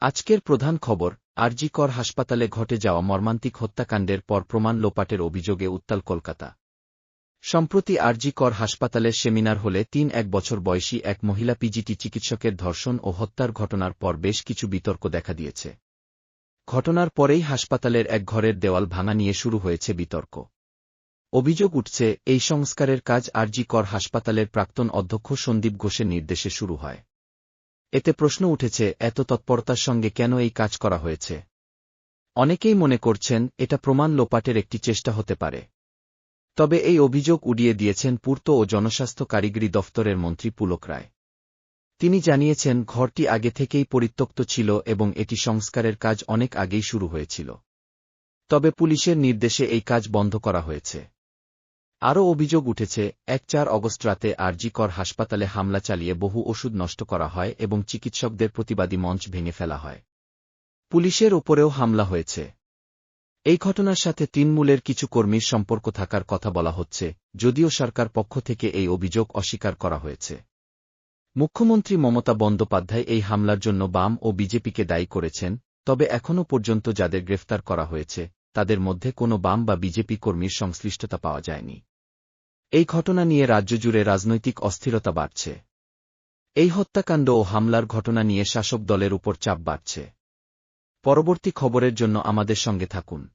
আজকের প্রধান খবর আরজি কর হাসপাতালে ঘটে যাওয়া মর্মান্তিক হত্যাকাণ্ডের পর প্রমাণ লোপাটের অভিযোগে উত্তাল কলকাতা। সম্প্রতি আরজি কর হাসপাতালের সেমিনার হলে তিন এক বছর বয়সী এক মহিলা পিজিটি চিকিৎসকের ধর্ষণ ও হত্যার ঘটনার পর বেশ কিছু বিতর্ক দেখা দিয়েছে। ঘটনার পরেই হাসপাতালের এক ঘরের দেওয়াল ভাঙা নিয়ে শুরু হয়েছে বিতর্ক। অভিযোগ উঠছে, এই সংস্কারের কাজ আরজি কর হাসপাতালের প্রাক্তন অধ্যক্ষ সন্দীপ ঘোষের নির্দেশে শুরু হয়। এতে প্রশ্ন উঠেছে, এত তৎপরতার সঙ্গে কেন এই কাজ করা হয়েছে? অনেকেই মনে করছেন, এটা প্রমাণ লোপাটের একটি চেষ্টা হতে পারে। তবে এই অভিযোগ উড়িয়ে দিয়েছেন পূর্ত ও জনস্বাস্থ্য কারিগরি দফতরের মন্ত্রী পুলক রায়। তিনি জানিয়েছেন, ঘরটি আগে থেকেই পরিত্যক্ত ছিল এবং এটি সংস্কারের কাজ অনেক আগেই শুরু হয়েছিল। তবে পুলিশের নির্দেশে এই কাজ বন্ধ করা হয়েছে। আরও অভিযোগ উঠেছে, এক চার অগস্ট রাতে আরজি কর হাসপাতালে হামলা চালিয়ে বহু ওষুধ নষ্ট করা হয় এবং চিকিৎসকদের প্রতিবাদী মঞ্চ ভেঙে ফেলা হয়। পুলিশের ওপরেও হামলা হয়েছে। এই ঘটনার সাথে তৃণমূলের কিছু কর্মীর সম্পর্ক থাকার কথা বলা হচ্ছে, যদিও সরকার পক্ষ থেকে এই অভিযোগ অস্বীকার করা হয়েছে। মুখ্যমন্ত্রী মমতা বন্দ্যোপাধ্যায় এই হামলার জন্য বাম ও বিজেপিকে দায়ী করেছেন, তবে এখনও পর্যন্ত যাদের গ্রেফতার করা হয়েছে, তাদের মধ্যে কোনো বাম বা বিজেপি কর্মীর সংশ্লিষ্টতা পাওয়া যায়নি। এই ঘটনা নিয়ে রাজ্য জুড়ে রাজনৈতিক অস্থিরতা বাড়ছে। এই হত্যাকাণ্ড ও হামলার ঘটনা নিয়ে শাসক দলের উপর চাপ বাড়ছে। পরবর্তী খবরের জন্য আমাদের সঙ্গে থাকুন।